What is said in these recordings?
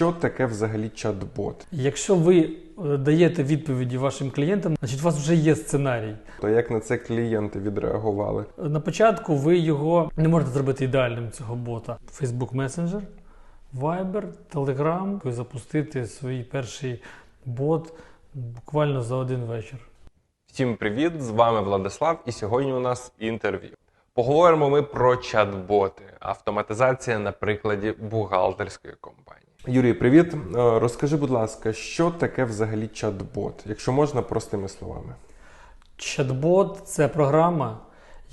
Що таке взагалі чат-бот? Якщо ви е, даєте відповіді вашим клієнтам, значить у вас вже є сценарій. То як на це клієнти відреагували? На початку ви його не можете зробити ідеальним цього бота. Facebook Messenger, Viber, Telegram. Ви запустити свій перший бот буквально за один вечір. Всім привіт! З вами Владислав, і сьогодні у нас інтерв'ю. Поговоримо ми про чат-боти, автоматизація на прикладі бухгалтерської компанії. Юрій, привіт. Е, Розкажи, будь ласка, що таке взагалі чат-бот, якщо можна простими словами. Чат-бот це програма,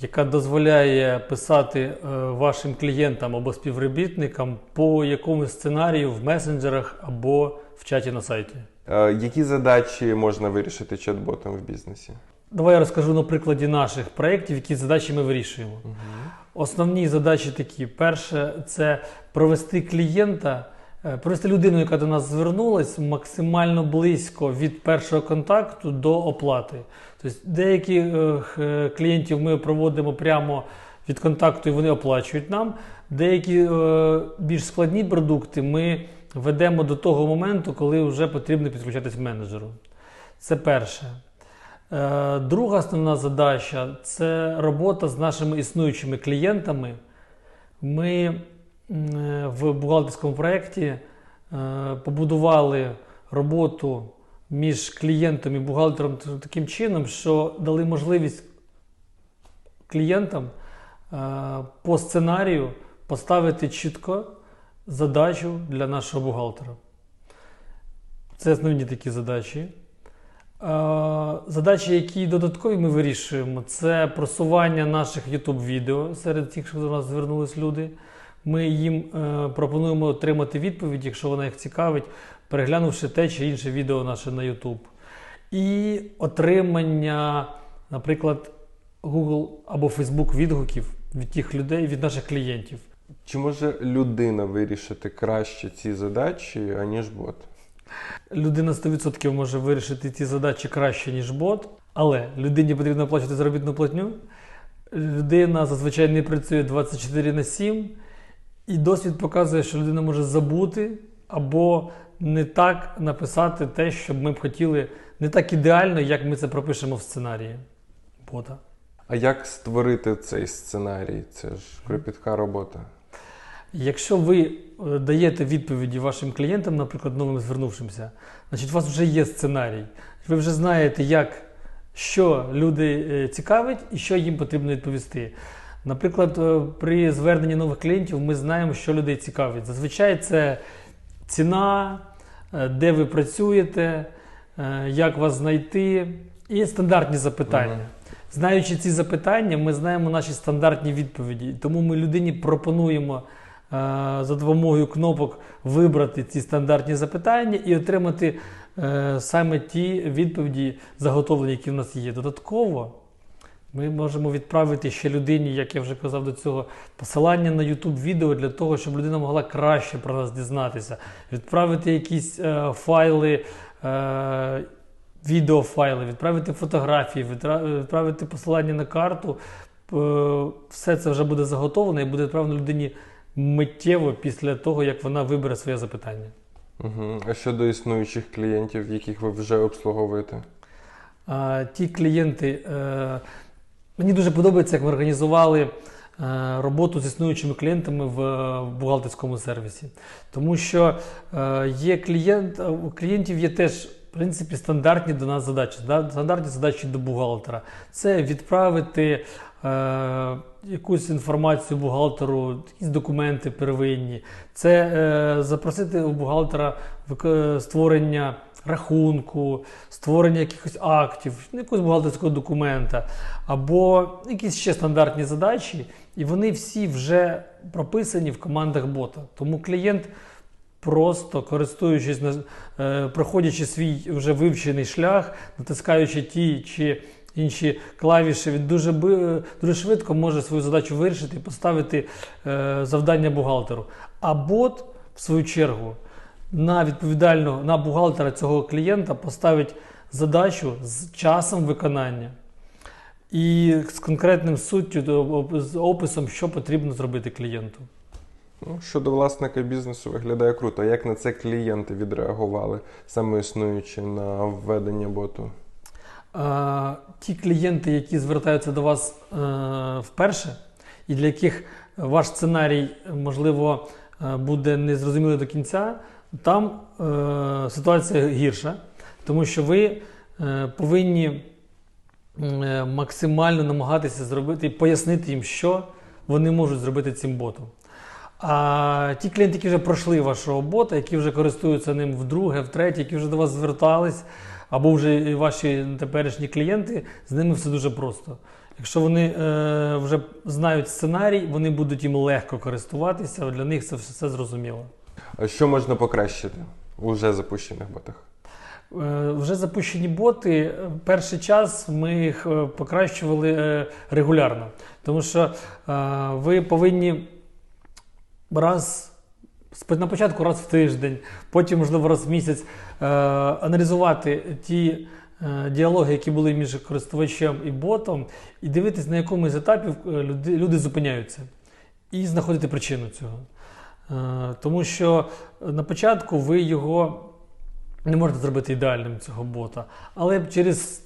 яка дозволяє писати е, вашим клієнтам або співробітникам по якомусь сценарію в месенджерах або в чаті на сайті. Е, Які задачі можна вирішити чат-ботом в бізнесі? Давай я розкажу на прикладі наших проєктів, які задачі ми вирішуємо. Основні задачі такі: перше, це провести клієнта, е, провести людину, яка до нас звернулась, максимально близько від першого контакту до оплати. Тобто деякі е, клієнтів ми проводимо прямо від контакту і вони оплачують нам. Деякі е, більш складні продукти ми ведемо до того моменту, коли вже потрібно підключатись менеджеру. Це перше. Е, Друга основна задача це робота з нашими існуючими клієнтами. Ми е, в бухгалтерському проєкті е, побудували роботу між клієнтом і бухгалтером таким чином, що дали можливість клієнтам е, по сценарію поставити чітко задачу для нашого бухгалтера. Це основні такі задачі. Е, Задачі, які додаткові ми вирішуємо, це просування наших YouTube відео серед тих, що до нас звернулись люди. Ми їм е, пропонуємо отримати відповідь, якщо вона їх цікавить, переглянувши те чи інше відео наше на YouTube. І отримання, наприклад, Google або Facebook відгуків від тих людей, від наших клієнтів. Чи може людина вирішити краще ці задачі, аніж бот? Людина 100% може вирішити ці задачі краще, ніж бот, але людині потрібно оплачувати заробітну платню. Людина зазвичай не працює 24 на 7, і досвід показує, що людина може забути або не так написати те, що б ми б хотіли, не так ідеально, як ми це пропишемо в сценарії бота. А як створити цей сценарій? Це ж кропітка робота. Якщо ви е, даєте відповіді вашим клієнтам, наприклад, новим звернувшимся, значить у вас вже є сценарій. Ви вже знаєте, як, що люди е, цікавить і що їм потрібно відповісти. Наприклад, е, при зверненні нових клієнтів ми знаємо, що людей цікавить. Зазвичай це ціна, е, де ви працюєте, е, як вас знайти, і стандартні запитання. Мгм. Знаючи ці запитання, ми знаємо наші стандартні відповіді. Тому ми людині пропонуємо за допомогою кнопок вибрати ці стандартні запитання і отримати саме ті відповіді заготовлені, які в нас є. Додатково ми можемо відправити ще людині, як я вже казав до цього, посилання на YouTube відео для того, щоб людина могла краще про нас дізнатися, відправити якісь е, файли. Е, відеофайли, відправити фотографії, відправити посилання на карту. Е, Все це вже буде заготовлено і буде відправлено людині миттєво після того, як вона вибере своє запитання. Угу. А щодо існуючих клієнтів, яких ви вже обслуговуєте? А, ті клієнти, е, мені дуже подобається, як ми організували е, роботу з існуючими клієнтами в, е, бухгалтерському сервісі. Тому що е, є клієнт, у клієнтів є теж. В принципі, стандартні до нас задачі, стандартні задачі до бухгалтера. Це відправити якусь інформацію бухгалтеру, якісь документи первинні, це е, запросити у бухгалтера створення рахунку, створення якихось актів, якогось бухгалтерського документа, або якісь ще стандартні задачі, і вони всі вже прописані в командах бота. Тому клієнт. Просто користуючись е, проходячи свій вже вивчений шлях, натискаючи ті чи інші клавіші, він дуже, дуже швидко може свою задачу вирішити і поставити е, завдання бухгалтеру. А бот, в свою чергу, на відповідального на бухгалтера цього клієнта поставить задачу з часом виконання і з конкретним суттю, з описом, що потрібно зробити клієнту. Ну, щодо власника бізнесу виглядає круто. Як на це клієнти відреагували, саме існуючи на введення боту? Ті клієнти, які звертаються до вас е, вперше, і для яких ваш сценарій, можливо, е, буде незрозумілий до кінця, там е, ситуація гірша, тому що ви повинні максимально намагатися зробити, пояснити їм, що вони можуть зробити цим ботом. А ті клієнти, які вже пройшли вашого бота, які вже користуються ним вдруге, втретє, які вже до вас звертались, або вже ваші теперішні клієнти, з ними все дуже просто. Якщо вони е, вже знають сценарій, вони будуть їм легко користуватися, для них це все зрозуміло. А що можна покращити у вже запущених ботах? Е, Вже запущені боти. е, Перший час ми їх е, покращували регулярно, тому що е, ви повинні раз на початку раз в тиждень, потім, можливо, раз в місяць е, аналізувати ті е, діалоги, які були між користувачем і ботом, і дивитись, на якому з етапів е, люди, люди зупиняються, і знаходити причину цього. Е, Тому що на початку ви його не можете зробити ідеальним цього бота. Але через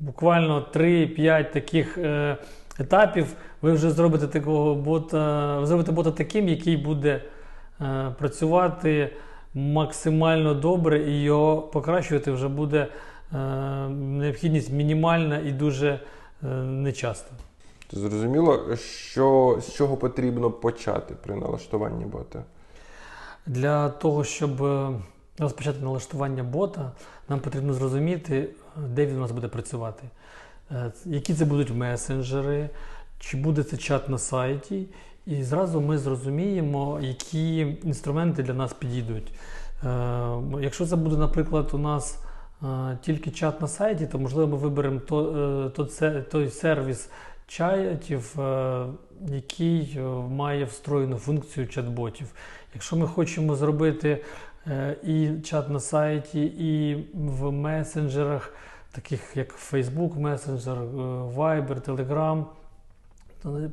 буквально 3-5 таких е, етапів ви вже зробите такого бота, ви зробите бота таким, який буде е, працювати максимально добре, і його покращувати вже буде е, необхідність мінімальна і дуже е, нечаста. Зрозуміло, що з чого потрібно почати при налаштуванні бота? Для того, щоб е, розпочати налаштування бота, нам потрібно зрозуміти, де він у нас буде працювати. Е, Які це будуть месенджери, чи буде це чат на сайті, і зразу ми зрозуміємо, які інструменти для нас підійдуть. Е, Якщо це буде, наприклад, у нас е, тільки чат на сайті, то можливо ми виберемо той сервіс чатів, який має встроєну функцію чат-ботів. Якщо ми хочемо зробити і чат на сайті, і в месенджерах, таких як Facebook Messenger, е, Viber, Telegram,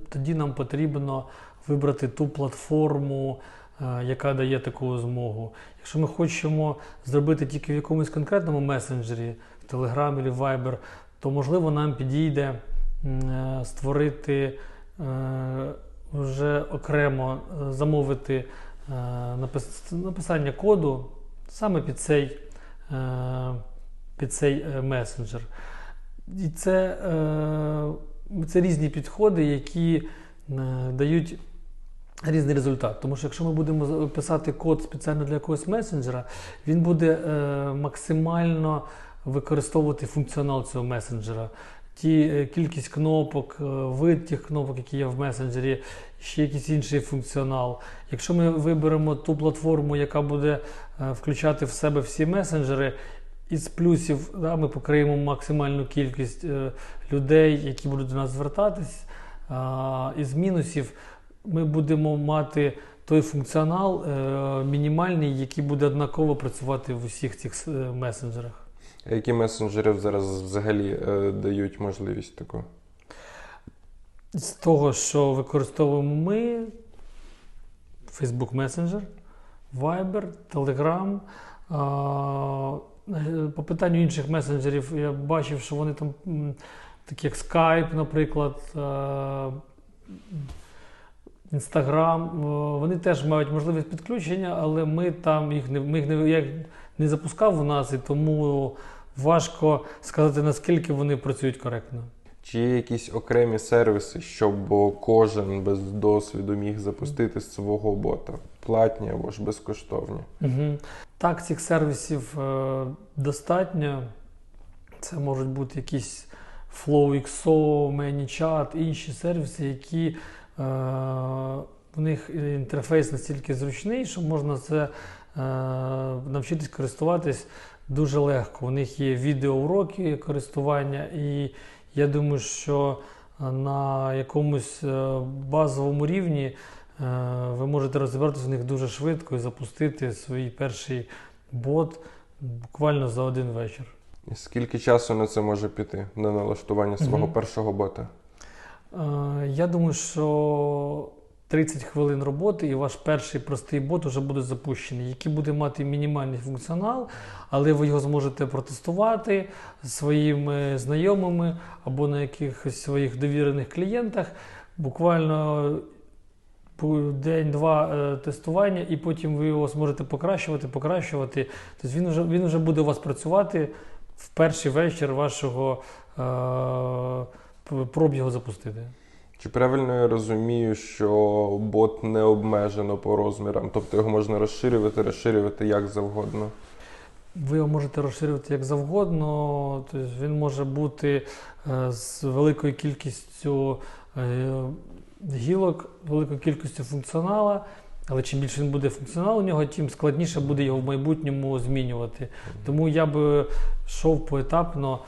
тоді нам потрібно вибрати ту платформу, е, яка дає таку змогу. Якщо ми хочемо зробити тільки в якомусь конкретному месенджері, в Telegram або Viber, то можливо нам підійде е, створити вже окремо замовити написання коду саме під цей, під цей е, месенджер. І це, е, це різні підходи, які е, дають різний результат. Тому що якщо ми будемо писати код спеціально для якогось месенджера, він буде максимально використовувати функціонал цього месенджера. Ті кількість кнопок, вид тих кнопок, які є в месенджері, ще якийсь інший функціонал. Якщо ми виберемо ту платформу, яка буде включати в себе всі месенджери, із плюсів да, ми покриємо максимальну кількість е, людей, які будуть до нас звертатись. А, із мінусів ми будемо мати той функціонал е, мінімальний, який буде однаково працювати в усіх цих е, месенджерах. А Які месенджери зараз взагалі е, дають можливість таку? З того, що використовуємо ми, Facebook Messenger, Viber, Telegram. Е, По питанню інших месенджерів я бачив, що вони там, такі як Skype, наприклад, Instagram, вони теж мають можливість підключення, але ми там їх не, ми їх не, я їх не запускав у нас, і тому важко сказати, наскільки вони працюють коректно. Чи є якісь окремі сервіси, щоб кожен без досвіду міг запустити свого бота? Платні або ж безкоштовні? Угу. Так, цих сервісів е, достатньо. Це можуть бути якісь FlowXO, ManyChat, інші сервіси, які е, в них інтерфейс настільки зручний, що можна це е, навчитись користуватись дуже легко. У них є відеоуроки користування, і я думаю, що на якомусь е, базовому рівні е, ви можете розібратися в них дуже швидко і запустити свій перший бот буквально за один вечір. Скільки часу на це може піти на налаштування свого Мгм. першого бота? Е, Я думаю, що 30 хвилин роботи, і ваш перший простий бот вже буде запущений, який буде мати мінімальний функціонал, але ви його зможете протестувати своїми знайомими або на якихось своїх довірених клієнтах. Буквально день-два е, тестування, і потім ви його зможете покращувати, покращувати. Тобто він вже, він вже буде у вас працювати в перший вечір вашого е, його запустити. Чи правильно я розумію, що бот не обмежено по розмірам, тобто його можна розширювати, розширювати як завгодно? Ви його можете розширювати як завгодно. Тобто він може бути е, з великою кількістю е, гілок, великою кількістю функціонала. Але чим більше він буде функціонал у нього, тим складніше буде його в майбутньому змінювати. Тому я би йшов поетапно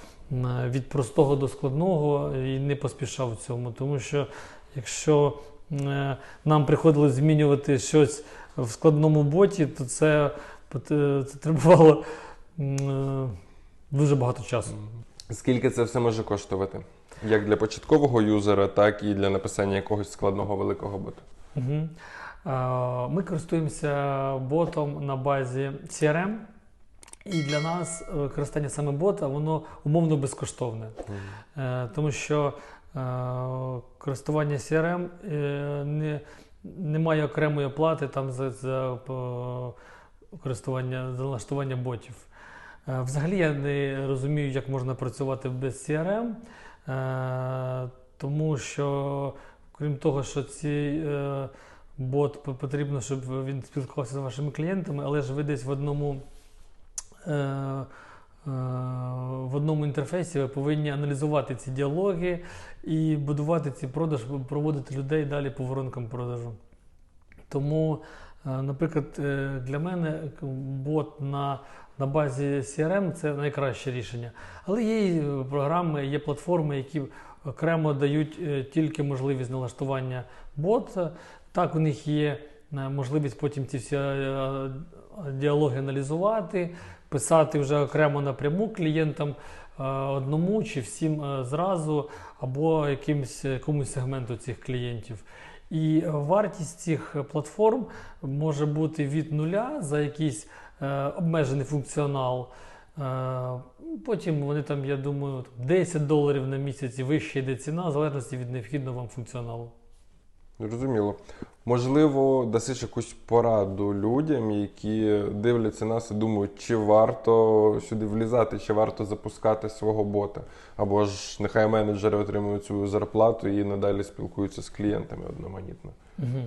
від простого до складного і не поспішав в цьому. Тому що якщо е, нам приходилось змінювати щось в складному боті, то це, це требувало е, дуже багато часу. Скільки це все може коштувати? Як для початкового юзера, так і для написання якогось складного великого бота. Угу. Ми користуємося ботом на базі CRM. І для нас е, використання саме бота воно умовно безкоштовне. Е, Тому що е, користування CRM е, не, не має окремої оплати там за, за е, користування за налаштування ботів. Е, Взагалі я не розумію, як можна працювати без CRM, тому що, крім того, що цей е, бот потрібно, щоб він спілкувався з вашими клієнтами, але ж ви десь в одному. е, е, В одному інтерфейсі ви повинні аналізувати ці діалоги і будувати ці продаж, проводити людей далі по воронкам продажу. Тому, е, наприклад, е, для мене бот на, на базі CRM це найкраще рішення. Але є е, програми, є платформи, які окремо дають е, тільки можливість налаштування бота. Так, у них є е, можливість потім ці всі е, діалоги аналізувати, писати вже окремо напряму клієнтам е, одному чи всім е, зразу, або якимсь, якомусь сегменту цих клієнтів. І вартість цих платформ може бути від нуля за якийсь е, обмежений функціонал. Е, потім вони там, я думаю, 10 доларів на місяць і вища йде ціна, в залежності від необхідного вам функціоналу. Зрозуміло. Можливо, дасиш якусь пораду людям, які дивляться нас і думають, чи варто сюди влізати, чи варто запускати свого бота. Або ж нехай менеджери отримують свою зарплату і надалі спілкуються з клієнтами одноманітно. Угу.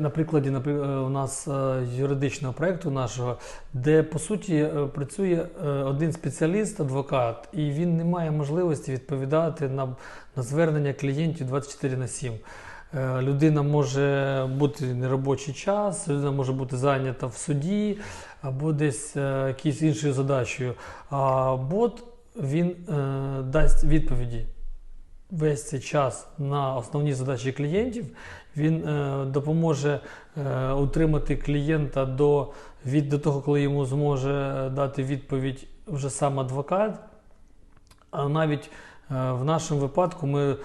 На прикладі е, у нас е, юридичного проєкту нашого, де по суті е, працює один спеціаліст, адвокат, і він не має можливості відповідати на, на звернення клієнтів 24 на 7. Е, Людина може бути неробочий час, людина може бути зайнята в суді або десь е, якоюсь іншою задачею. А бот він е, дасть відповіді весь цей час на основні задачі клієнтів. Він допоможе утримати клієнта до, від, до того, коли йому зможе дати відповідь вже сам адвокат. А навіть в нашому випадку ми, е,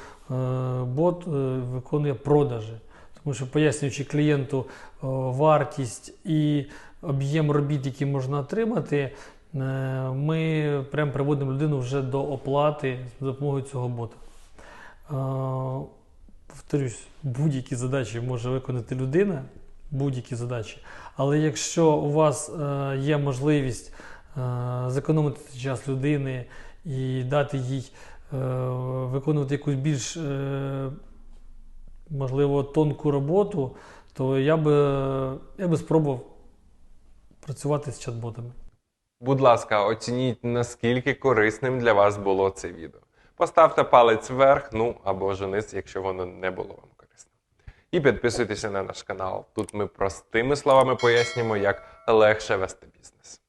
бот е, виконує продажі. Тому що пояснюючи клієнту е, вартість і об'єм робіт, які можна отримати, е, ми прям приводимо людину вже до оплати за допомогою цього бота. Е, Повторюсь, будь-які задачі може виконати людина, будь-які задачі. Але якщо у вас е, є можливість е, зекономити час людини і дати їй е, виконувати якусь більш е, можливо тонку роботу, то я би, я би спробував працювати з чат-ботами. Будь ласка, оцініть, наскільки корисним для вас було це відео. Поставте палець вверх, ну або ж вниз, якщо воно не було вам корисним. І підписуйтеся на наш канал. Тут ми простими словами пояснюємо, як легше вести бізнес.